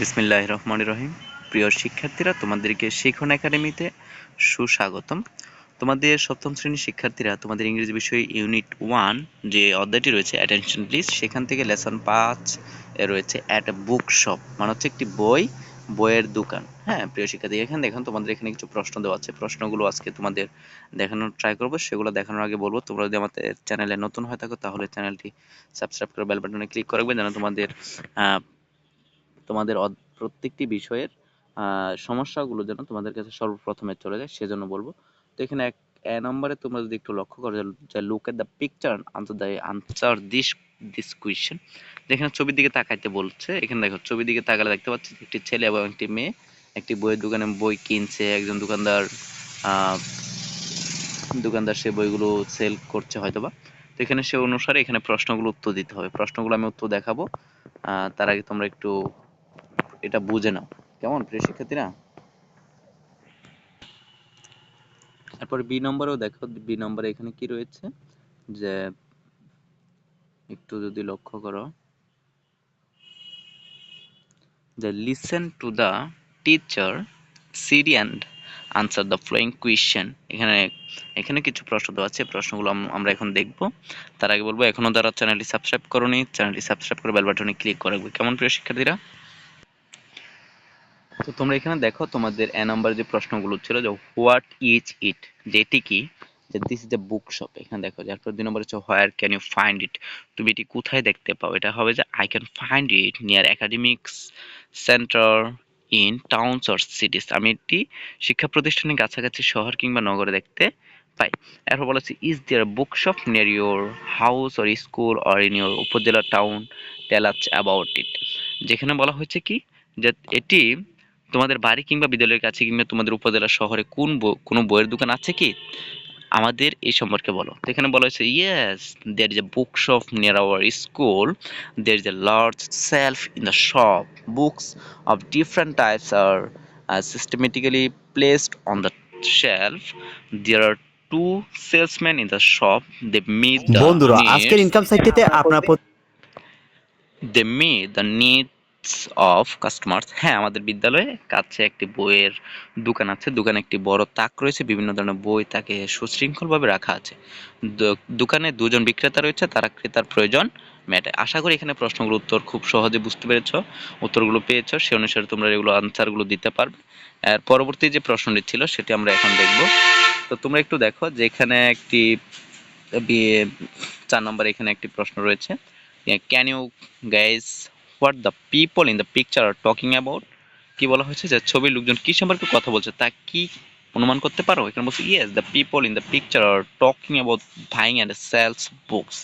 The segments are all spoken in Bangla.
বিসমিল্লাহ রহমান রহিম। প্রিয় শিক্ষার্থীরা, তোমাদেরকে শিখন একাডেমিতে সুস্বাগতম। তোমাদের সপ্তম শ্রেণির শিক্ষার্থীরা, তোমাদের ইংরেজি বিষয়ে ইউনিট ওয়ান যে অধ্যায়টি রয়েছে অ্যাটেনশন প্লিজ সেখান থেকে লেসন পাঁচ রয়েছে অ্যাট বুক শপ মানে হচ্ছে একটি বই, বইয়ের দোকান। হ্যাঁ প্রিয় শিক্ষার্থী, এখানে দেখুন, তোমাদের এখানে কিছু প্রশ্ন দেওয়া আছে। প্রশ্নগুলো আজকে তোমাদের দেখানোর ট্রাই করব, সেগুলো দেখানোর আগে বলব, তোমরা যদি আমাদের চ্যানেলে নতুন হয়ে থাকো, তাহলে চ্যানেলটি সাবস্ক্রাইব করে বেল বাটনে ক্লিক করে রাখবে, যেন তোমাদের তোমাদের প্রত্যেকটি বিষয়ের সমস্যাগুলো যেন তোমাদের কাছে সর্বপ্রথমে চলে যায়, সেজন্য বলব। তো এখানে এক, এ নম্বরে তোমরা যদি একটু লক্ষ্য করো যে look at the picture answer the answer this this question যেখানে ছবির দিকে তাকাইতে বলছে, এখানে দেখো, ছবির দিকে তাকালে দেখতে পাচ্ছি একটি ছেলে এবং একটি মেয়ে একটি বইয়ের দোকানে বই কিনছে, একজন দোকানদার দোকানদার সে বইগুলো সেল করছে হয়তোবা। তো এখানে সে অনুসারে এখানে প্রশ্নগুলো উত্তর দিতে হবে। প্রশ্নগুলো আমি উত্তর দেখাবো। তার আগে তোমরা একটু এটা বুঝে নাও। কেমন? প্রিয় শিক্ষার্থীরা? তারপর বি নম্বরেও দেখো বি নম্বরে এখানে কি রয়েছে? যে একটু যদি লক্ষ্য করো, যে listen to the teacher CD and answer the following question এখানে এখানে কিছু প্রশ্ন দেওয়া আছে, প্রশ্নগুলো আম- আমরা এখন দেখব। তার আগে বলব, এখনও যারা চ্যানেলটি সাবস্ক্রাইব করোনি চ্যানেলটি সাবস্ক্রাইব করে বেল বাটনে ক্লিক করে কেমন প্রিয় শিক্ষার্থীরা? তো তোমরা এখানে দেখো তোমাদের এ নাম্বার যে প্রশ্নগুলো ছিল যে হোয়াট ইজ ইট যেটি কি? যে this is the book shop এখানে দেখো যারপর দুই নম্বর হচ্ছে where can you find it তুমি এটি কোথায় দেখতে পাও? এটা হবে যে I can find it near academics centre in towns or cities আমি এটি শিক্ষা প্রতিষ্ঠানের কাছাকাছি শহর কিংবা নগরে দেখতে পাই। এরপর বলা হচ্ছে is there book shop near your house or school or in your upazila town tell us about it যেখানে বলা হয়েছে কি? যে এটি তোমাদের বাড়ি কিংবা বিদ্যালয়ের কাছে কিংবা তোমাদের উপজেলা শহরে কোন কোনো বইয়ের দোকান আছে কি? আমাদের এই সম্পর্কে বলো। তো এখানে বলা হয়েছে yes there is a book shop near our school there is a large shelf in the shop books of different types are systematically placed on the shelf there are two salesman in the shop they meet বন্ধুরা আজকের ইনকাম সাইটটিতে আপনার they meet the needs of customers হ্যাঁ আমাদের বিদ্যালয়ে কাছে একটি বইয়ের দোকান আছে। দোকানে একটি বড় তাক রয়েছে। বিভিন্ন ধরনের বই তাকে সুশৃঙ্খলভাবে রাখা আছে। দোকানে দুজন বিক্রেতা রয়েছে। তারা ক্রেতার প্রয়োজন মেটায়। আশা করি এখানে প্রশ্নগুলো উত্তর খুব সহজে বুঝতে পেরেছ, উত্তরগুলো পেয়েছ। সে অনুসারে তোমরা এগুলো আনসারগুলো দিতে পারবে। আর পরবর্তী যে প্রশ্নটি ছিল, সেটি আমরা এখন দেখব। তো তোমরা একটু দেখো যে এখানে একটি চার নম্বর এখানে একটি প্রশ্ন রয়েছে। Can you guys what the people in the picture are talking about কি বলা হয়েছে? যে ছবির লোকজন কি সম্পর্কে কথা বলছে, তা কি অনুমান করতে পারো? এখানে বলছে yes the people in the picture are talking about buying and sells books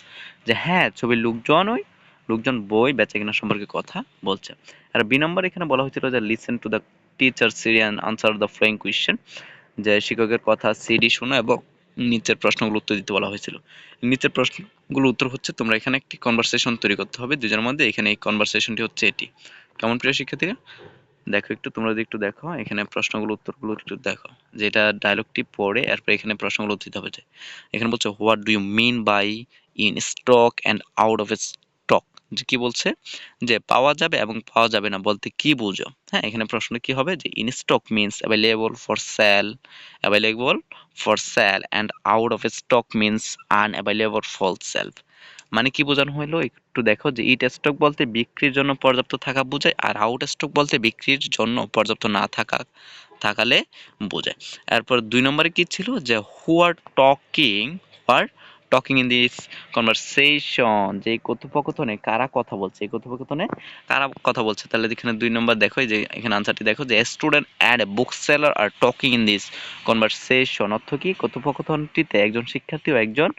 যে হ্যাঁ ছবির লোকজন ওই, লোকজন বই বেচা কেনা সম্পর্কে কথা বলছে। আর বি নম্বর এখানে বলা হয়েছিল যে listen to the teacher Syrian answer the following question যে শিক্ষকের কথা সিডি শোনো এবং নিচের প্রশ্নগুলো উত্তর দিতে বলা হয়েছিল। নিচের প্রশ্নগুলো উত্তর হচ্ছে, তোমরা এখানে একটি কনভারসেশন তৈরি করতে হবে। দুজনের মধ্যে এখানে এই কনভারসেশনটি হচ্ছে এটি। কেমন প্রিয় শিক্ষার্থীরা? দেখো একটু, তোমরা যদি একটু দেখো, এখানে প্রশ্নগুলো, উত্তরগুলো একটু দেখো। যেটা ডায়লগটি পড়ে, এরপর এখানে প্রশ্নগুলো উত্তর দিতে হবে এখানে বলছে what do you mean by in stock and out of stock যে কি বলছে? যে পাওয়া যাবে এবং পাওয়া যাবে না বলতে কি বুঝো? হ্যাঁ এখানে প্রশ্ন কি হবে? যে in stock means available for sale available for sale and out of stock means unavailable for sale মানে কি বোঝানো হলো? একটু দেখো যে ইট স্টক বলতে বিক্রির জন্য পর্যাপ্ত থাকা বোঝায় আর আউট স্টক বলতে বিক্রির জন্য পর্যাপ্ত না থাকা, থাকালে বোঝায়। এরপর দুই নম্বরে কি ছিল? যে who are talking are talking in this conversation যে কথোপকথনে কারা কথা বলছে, এই কথোপকথনে কারা কথা বলছে, তাহলে এখানে দুই নম্বর দেখো যে এখানে আনসারটি দেখো, যে student and book seller are talking in this conversation অর্থ কি? কথোপকথনটিতে একজন শিক্ষার্থী ও একজন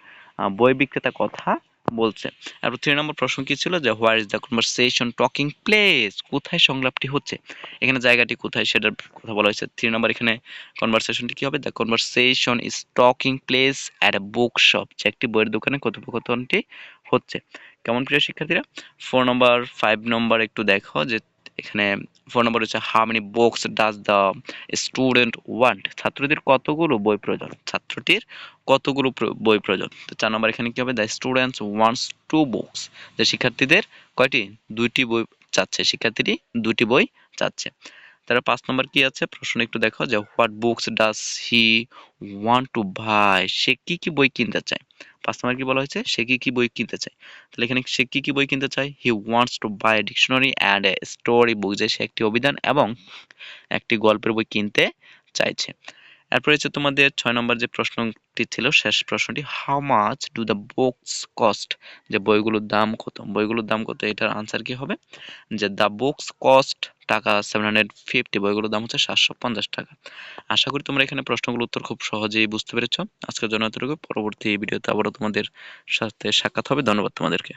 বই বিক্রেতা কথা বলছে। আর থ্রি নম্বর প্রশ্ন কি ছিল? যে where is the conversation talking place কোথায় সংলাপটি হচ্ছে? এখানে জায়গাটি কোথায় সেটার কথা বলা হয়েছে। থ্রি নম্বর এখানে কনভারসেশনটি কি হবে? The conversation is talking place at a book shop যে, একটি বইয়ের দোকানে কথোপকথনটি হচ্ছে। কেমন প্রিয় শিক্ষার্থীরা? ফোর নম্বর ফাইভ নম্বর একটু দেখো যে এখানে ফোর নম্বর হচ্ছে how many books does the student want ছাত্রদের কতগুলো বই প্রয়োজন? ছাত্রটির কতগুলো বই প্রয়োজন? তো চার নম্বর এখানে কি হবে? The students wants two books যে শিক্ষার্থীদের কয়টি? দুইটি বই চাচ্ছে। শিক্ষার্থীটি দুটি বই চাচ্ছে। তারা পাঁচ নম্বর কি আছে? প্রশ্ন একটু দেখো যে what books does he want to buy সে কি কি বই কিনতে চায়? পাঁচ নম্বর কি বলা হয়েছে, সে কি কি বই কিনতে চায়। তাহলে এখানে সে কি কি বই কিনতে চায়? He wants to buy a dictionary and a story book যে সে একটি অভিধান এবং একটি গল্পের বই কিনতে চাইছে। এরপরে হচ্ছে তোমাদের ছয় নম্বর যে প্রশ্নটি ছিল, শেষ প্রশ্নটি how much do the books cost যে বইগুলোর দাম কত? বইগুলোর দাম কত? এটার আনসার কি হবে? যে দ্য বুকস কস্ট টাকা সেভেন হান্ড্রেড ফিফটি বইগুলোর দাম হচ্ছে সাতশো পঞ্চাশ টাকা। আশা করি তোমরা এখানে প্রশ্নগুলোর উত্তর খুব সহজেই বুঝতে পেরেছ। আজকের জন্য এতটুকু। পরবর্তী ভিডিওতে আবারও তোমাদের সাথে সাক্ষাৎ হবে। ধন্যবাদ তোমাদেরকে।